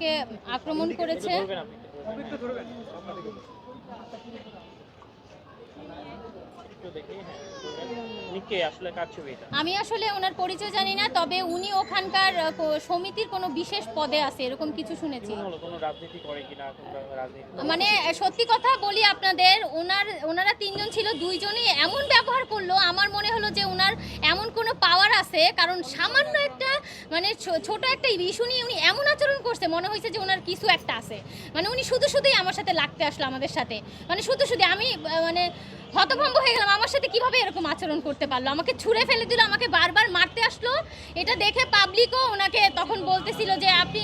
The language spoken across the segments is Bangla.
আমাকে আক্রমণ করেছে। দেখি উনি কে আসলে কার ছবি এটা? আমি আসলে ওনার পরিচয় জানি না তবে উনি ওখানকার সমিতির কোনো বিশেষ পদে আছে এরকম কিছু শুনেছি। কোনো রাজনীতি করে কিনা মানে সত্যি কথা বলি আপনাদের ওনার ওনারা তিনজন ছিল দুইজনই এমন ব্যবহার করল আমার মনে হলো যে ওনার এমন কোনো পাওয়ার আছে কারণ সামান্য একটা মানে ছোট একটা ইস্যু নিয়ে উনি এমন আচরণ করছে মনে হয়েছে যে ওনার কিছু একটা আছে। মানে উনি শুধু শুধুই আমার সাথে লাগতে আসলো আমাদের সাথে। মানে শুধু শুধু আমি মানে হতভম্ব হয়ে গেলাম। আমার সাথে কীভাবে এরকম আচরণ করতে পারল? আমাকে ছুঁড়ে ফেলে দিল, আমাকে বারবার মারতে আসলো। এটা দেখে পাবলিকও ওনাকে তখন বলতেছিল যে আপনি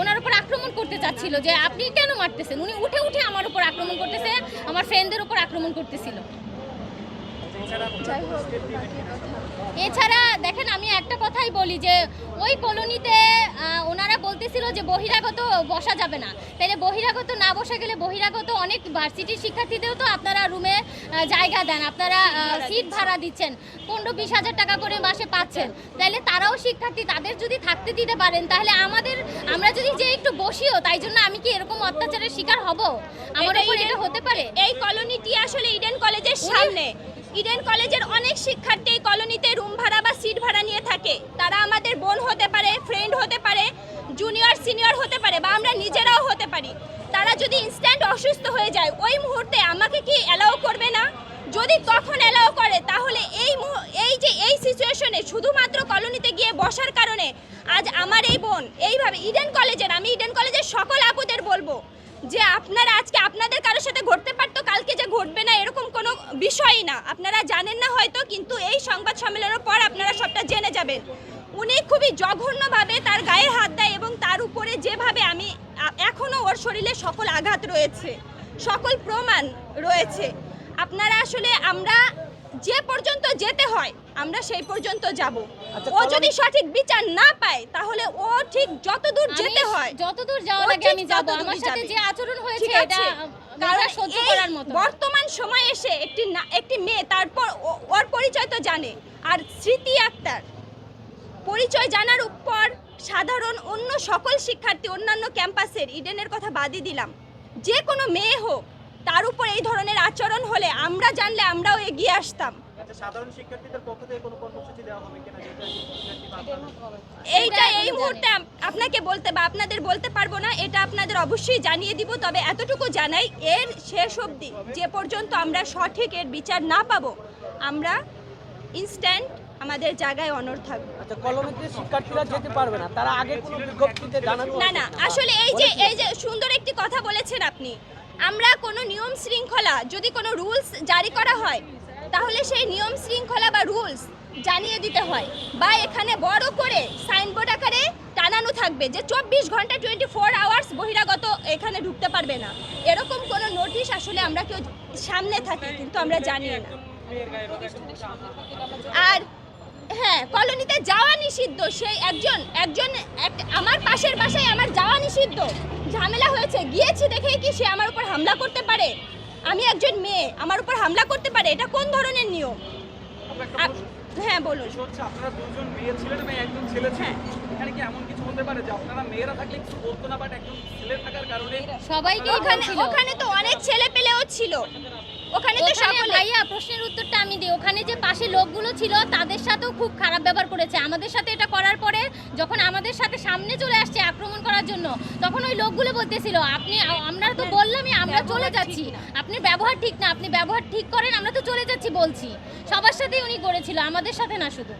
ওনার উপর আক্রমণ করতে চাচ্ছিল যে আপনি কেন মারতেছেন? উনি উঠে উঠে আমার উপর আক্রমণ করতেছে, আমার ফ্রেন্ডদের উপর আক্রমণ করতেছিল। এছাড়া দেখেন আমি একটা কথাই বলি যে ওই কলোনিতে ওনারা বলতেছিল যে বহিরাগত বসা যাবে না। তাহলে বহিরাগত না বসা গেলে বহিরাগত অনেক ভার্সিটির শিক্ষার্থীদেরও তো আপনারা রুমে জায়গা দেন। আপনারা সিট ভাড়া দিচ্ছেন। পনেরো বিশ হাজার টাকা করে মাসে পাচ্ছেন। তাহলে তারাও শিক্ষার্থী তাদের যদি থাকতে দিতে পারেন তাহলে আমাদের আমরা যদি যে একটু বসিও তাই জন্য আমি কি এরকম অত্যাচারের শিকার হব? আমার উপর এটা হতে পারে? এই কলোনিটি আসলে ইডেন কলেজের সামনে। ইডেন কলেজের অনেক শিক্ষার্থী কলোনিতে রুম ভাড়া বা সিট ভাড়া নিয়ে থাকে। তারা আমাদের বোন হতে পারে ফ্রেন্ড হতে পারে জুনিয়র সিনিয়র হতে পারে বা আমরা নিজেরাও হতে পারি। তারা যদি ইনস্ট্যান্ট অসুস্থ হয়ে যায়, ওই মুহূর্তে আমাকে কি অ্যালাউ করবে না? যদি তখন অ্যালাউ করে, তাহলে এই এই যে, এই সিচুয়েশনে শুধুমাত্র কলোনিতে গিয়ে বসার কারণে আজ আমার এই বোন, এইভাবে ইডেন কলেজের, আমি ইডেন কলেজের সকল আপুদের বলব যে আপনারা আজকে আপনাদের কারোর সাথে ঘটতে পারতো, কালকে যে ঘটবে না এরকম কোনো বিষয়ই না। আপনারা জানেন না হয়তো, কিন্তু এই সংবাদ সম্মেলনের পর আপনারা সবটা জেনে যাবেন। উনি খুবই জঘন্যভাবে তার গায়ে হাত দেয় এবং তার উপরে যেভাবে আমি এখনও ওর শরীরে সকল আঘাত রয়েছে, সকল প্রমাণ রয়েছে। আপনারা আসলে আমরা যে পর্যন্ত যেতে হয় আমরা সেই পর্যন্ত যাব। আচ্ছা, ও যদি সঠিক বিচার না পায় তাহলে ও ঠিক যত দূর যেতে হয় যতদূর যাওয়ার আগে আমি যাব আমার সাথে যে আচরণ হয়েছে এটা কারণ সহ্য করার মতো। বর্তমান সময়ে এসে একটি না- একটি মেয়ে তারপর ও- ওর পরিচয় তো জানে। আর স্মৃতি আক্তার পরিচয় জানার উপর সাধারণ অন্য সকল শিক্ষার্থী অন্যান্য ক্যাম্পাসের ইডেনের কথা বাদই দিলাম। যে কোনো মেয়ে হোক তার উপর এই ধরনের আচরণ হলে আমরা জানলে আমরাও এগিয়ে আসতাম। সাধারণ শিক্ষার্থীদের পক্ষ থেকে কোনো কর্মসূচি দেওয়া হবে কিনা? যেটা শিক্ষার্থী বা আপনাদের- এইটা এই মুহূর্তে আপনাকে বলতে বা আপনাদের বলতে পারব না এটা আপনাদের অবশ্যই জানিয়ে দিব তবে এতটুকু জানাই এর শেষ অবধি যে পর্যন্ত আমরা সঠিক এর বিচার না পাবো আমরা ইনস্ট্যান্ট আমাদের জায়গায় অনর থাকব। আচ্ছা কলমেতে শিক্ষার্থীরা যেতে পারবে না তারা আগে কোনো বিজ্ঞপ্তিতে জানানো না না আসলে এই যে এই যে সুন্দর একটি কথা বলেছেন আপনি আমরা কোনো নিয়ম শৃঙ্খলা যদি কোনো রুলস জারি করা হয় তাহলে সেই নিয়ম শৃঙ্খলা বা রুলস জানিয়ে দিতে হয়। বা এখানে বড় করে সাইনবোর্ড আকারে টানানো থাকবে যে চব্বিশ ঘণ্টা টোয়েন্টি ফোর আওয়ার্স বহিরাগত এখানে ঢুকতে পারবে না। এরকম কোনো নোটিশ আসলে আমরা কেউ সামনে থাকি, কিন্তু আমরা জানি না। আর হ্যাঁ কলোনিতে যাওয়া নিষিদ্ধ, সেই একজন একজন এক- আমার পাশের বাসায় আমার যাওয়া নিষিদ্ধ। ঝামেলা হয়েছে, গিয়েছি দেখে কি সে আমার উপর হামলা করতে পারে? আমি একজন মেয়ে আমার উপর হামলা করতে পারে এটা কোন ধরনের নিয়ম? হ্যাঁ বলুন। আপনারা দুজন মেয়ে ছিলেন এবং একজন ছেলে ছিলেন এখানে কি এমন কিছু হতে পারে যে আপনারা মেয়েরা থাকলে কিছু বলতো না বাট একজন ছেলে থাকার কারণে সবাইকে ওখানে ওখানে তো অনেক ছেলে পেলেও ছিল। ওখানে তো সকলে ভাইয়া প্রশ্নের উত্তরটা আমি দিই। ওখানে যে পাশে লোকগুলো ছিল তাদের সাথেও খুব খারাপ ব্যবহার করেছে। আমাদের সাথে এটা করার পরে যখন আমাদের সাথে সামনে চলে আসছে আক্রমণ করার জন্য তখন ওই লোকগুলো বলতেছিল আপনি আমরা তো বললামই আমরা চলে যাচ্ছি। আপনি ব্যবহার ঠিক না আপনি ব্যবহার ঠিক করেন আমরা তো চলে যাচ্ছি বলছি। সবার সাথেই উনি করেছিল আমাদের সাথে না শুধু।